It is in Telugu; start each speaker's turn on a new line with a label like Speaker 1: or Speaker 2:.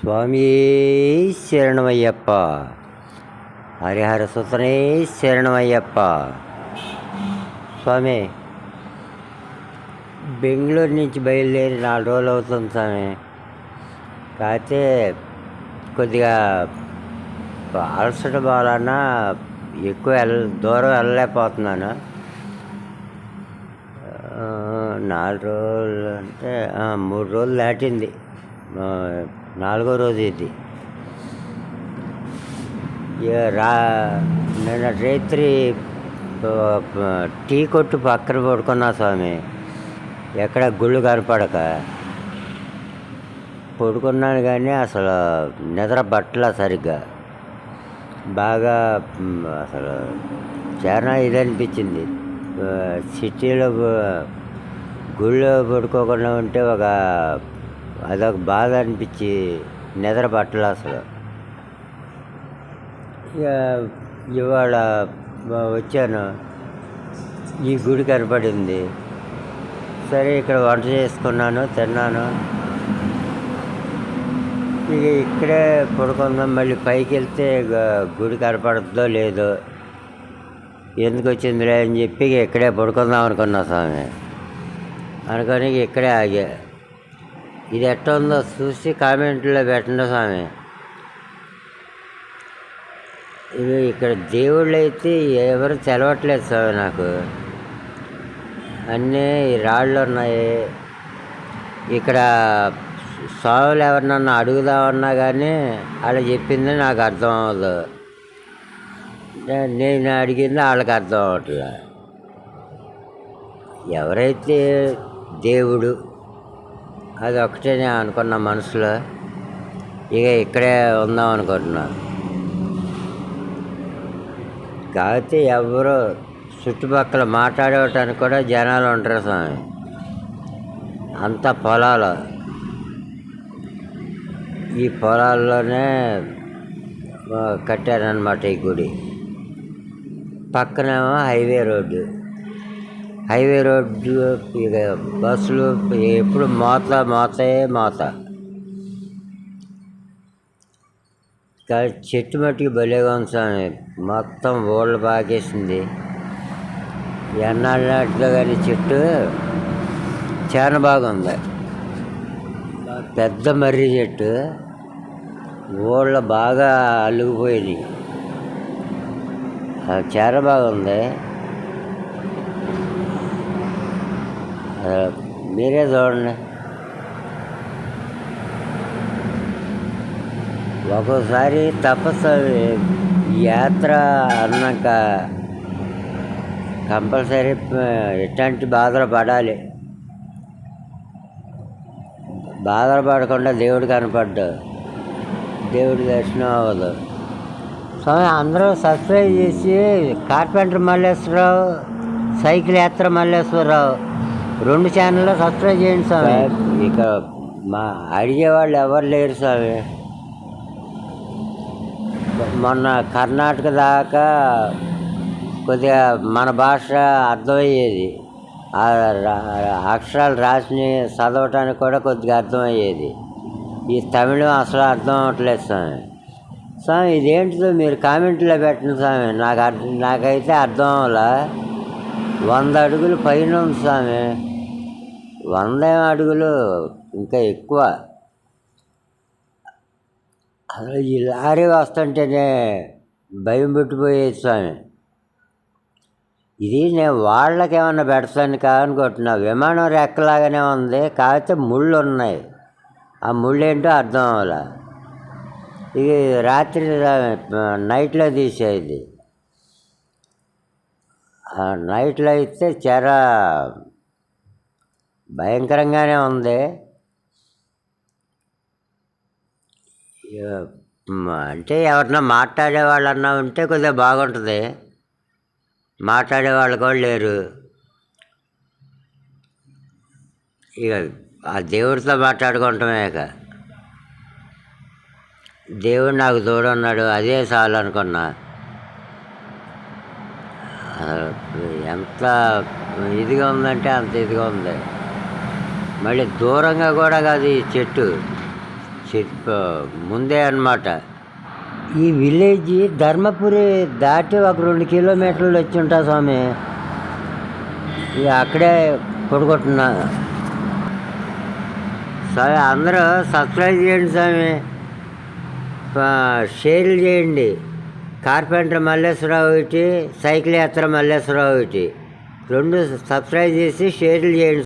Speaker 1: స్వామి శరణమయ్యప్ప. హరిహర సుతనే శరణమయ్యప్ప. స్వామి బెంగళూరు నుంచి బయలుదేరి నాలుగు రోజులు అవుతుంది స్వామి. కాకపోతే కొద్దిగా అలసట బాలన్నా ఎక్కువ వెళ్ళ దూరం వెళ్ళలేకపోతున్నాను. నాలుగు రోజులు అంటే మూడు రోజులు దాటింది. నాలుగో రోజు ఇది. రా నిన్న రాత్రి టీ కొట్టు పక్కన పడుకున్నా స్వామి. ఎక్కడ గుళ్ళు కనపడక. పడుకున్నాను కానీ అసలు నిద్ర బట్టల సరిగ్గా. బాగా అసలు చాలా ఇది అనిపించింది. సిటీలో గుళ్ళు గుళ్ళో పడుకోకుండా ఉంటే ఒక అదొక బాధ అనిపించి నిద్ర పట్టలే అసలు. ఇక ఇవాళ వచ్చాను. ఈ గుడి కనపడింది. సరే ఇక్కడ వంట చేసుకున్నాను తిన్నాను. ఇక ఇక్కడే పడుకుందాం మళ్ళీ పైకి వెళ్తే గుడి కనపడుతుందో లేదో ఎందుకు వచ్చిందిలే అని చెప్పి ఇక్కడే పడుకుందాం అనుకున్నా స్వామి. అనుకొని ఇక్కడే ఆగా. ఇది ఎట్ట ఉందో చూసి కామెంట్లో పెట్టండి స్వామి. ఇది ఇక్కడ దేవుళ్ళు అయితే ఎవరు తెలవట్లేదు స్వామి నాకు. అన్నీ రాళ్ళు ఉన్నాయి. ఇక్కడ స్వాములు ఎవరినన్నా అడుగుదామన్నా కానీ వాళ్ళు చెప్పింది నాకు అర్థం అవ్వదు. నేను అడిగింది వాళ్ళకి అర్థం అవ్వట్లే. ఎవరైతే దేవుడు అది ఒకటే నేను అనుకున్న మనసులో. ఇక ఇక్కడే ఉందాం అనుకుంటున్నాను కాకపోతే ఎవరు చుట్టుపక్కల మాట్లాడేటానికి కూడా జనాలు ఉంటారు స్వామి. అంత పొలాలు. ఈ పొలాల్లోనే కట్టారనమాట ఈ గుడి. పక్కనేమో హైవే రోడ్డు. హైవే రోడ్డు ఇక బస్సులు ఎప్పుడు మాత మోతే. మాత చెట్టు మట్టుకు భలేగా ఉంది స్వామి. మొత్తం ఓళ్ళు బాగేసింది ఎన్నాళ్ళు కానీ చెట్టు చాలా బాగుంది. పెద్ద మర్రి చెట్టు. ఓళ్ళ బాగా అల్లుకుపోయింది అది చాలా బాగుంది. మీరే చూడండి ఒక్కోసారి తపస్సు యాత్ర అన్నాక కంపల్సరీ ఎట్లాంటి బాధలు పడాలి. బాధలు పడకుండా దేవుడు కనపడ్డు. దేవుడి దర్శనం అవ్వదు. స్వామి అందరూ సబ్స్క్రైబ్ చేసి కార్పెంటర్ మల్లేశ్వరరావు సైకిల్ యాత్ర మల్లేశ్వరరావు రెండు ఛానల్లో సబ్స్క్రైబ్ చేయండి స్వామి ఇక మా అడిగేవాళ్ళు ఎవరు లేరు స్వామి మొన్న కర్ణాటక దాకా కొద్దిగా మన భాష అర్థమయ్యేది. ఆ రా- అక్షరాలు రాసి చదవటానికి కూడా కొద్దిగా అర్థమయ్యేది. ఈ తమిళం అసలు అర్థం అవ్వట్లేదు స్వామి స్వామి ఇదేంటిదో మీరు కామెంట్లో పెట్టండి స్వామి నాకు అర్థం నాకైతే అర్థం అవ్వాలా? వంద అడుగులు పైన ఉంది స్వామి వంద అడుగులు ఇంకా ఎక్కువ. అసలు ఈ లారీ వస్తుంటేనే భయం పెట్టిపోయేది స్వామి. ఇది నేను వాళ్ళకి ఏమన్నా పెడతాను కాదనుకుంటున్నా. విమానం రెక్కలాగానే ఉంది కాకపోతే ముళ్ళు ఉన్నాయి. ఆ ముళ్ళు ఏంటో అర్థం అవ్వాల. ఇది రాత్రి నైట్లో తీసేది. ఆ నైట్లో అయితే చాలా భయంకరంగానే ఉంది. ఇక, అంటే ఎవరన్నా మాట్లాడే వాళ్ళన్నా ఉంటే కొద్దిగా బాగుంటుంది. మాట్లాడే వాళ్ళు కూడా లేరు. ఇక ఆ దేవుడితో మాట్లాడుకుంటామే ఇక. దేవుడు నాకు తోడున్నాడు అదే చాలు అనుకున్నా. ఎంత ఇదిగా ఉందంటే అంత ఇదిగా ఉంది. మళ్ళీ దూరంగా కూడా కాదు ఈ చెట్టు. చెట్టు ముందే అన్నమాట. ఈ విలేజ్ ధర్మపురి దాటి ఒక రెండు కిలోమీటర్లు వచ్చి ఉంటా స్వామి. ఇక అక్కడే పడుకుంటున్నా. సరే అందరూ సబ్స్క్రైబ్ చేయండి స్వామి. షేర్లు చేయండి. కార్పెంటర్ మల్లేశ్వరరావు ఒకటి సైకిల్ యాత్ర మల్లేశ్వరరావు ఒకటి రెండు సబ్స్క్రైబ్ చేసి షేర్లు చేయండి.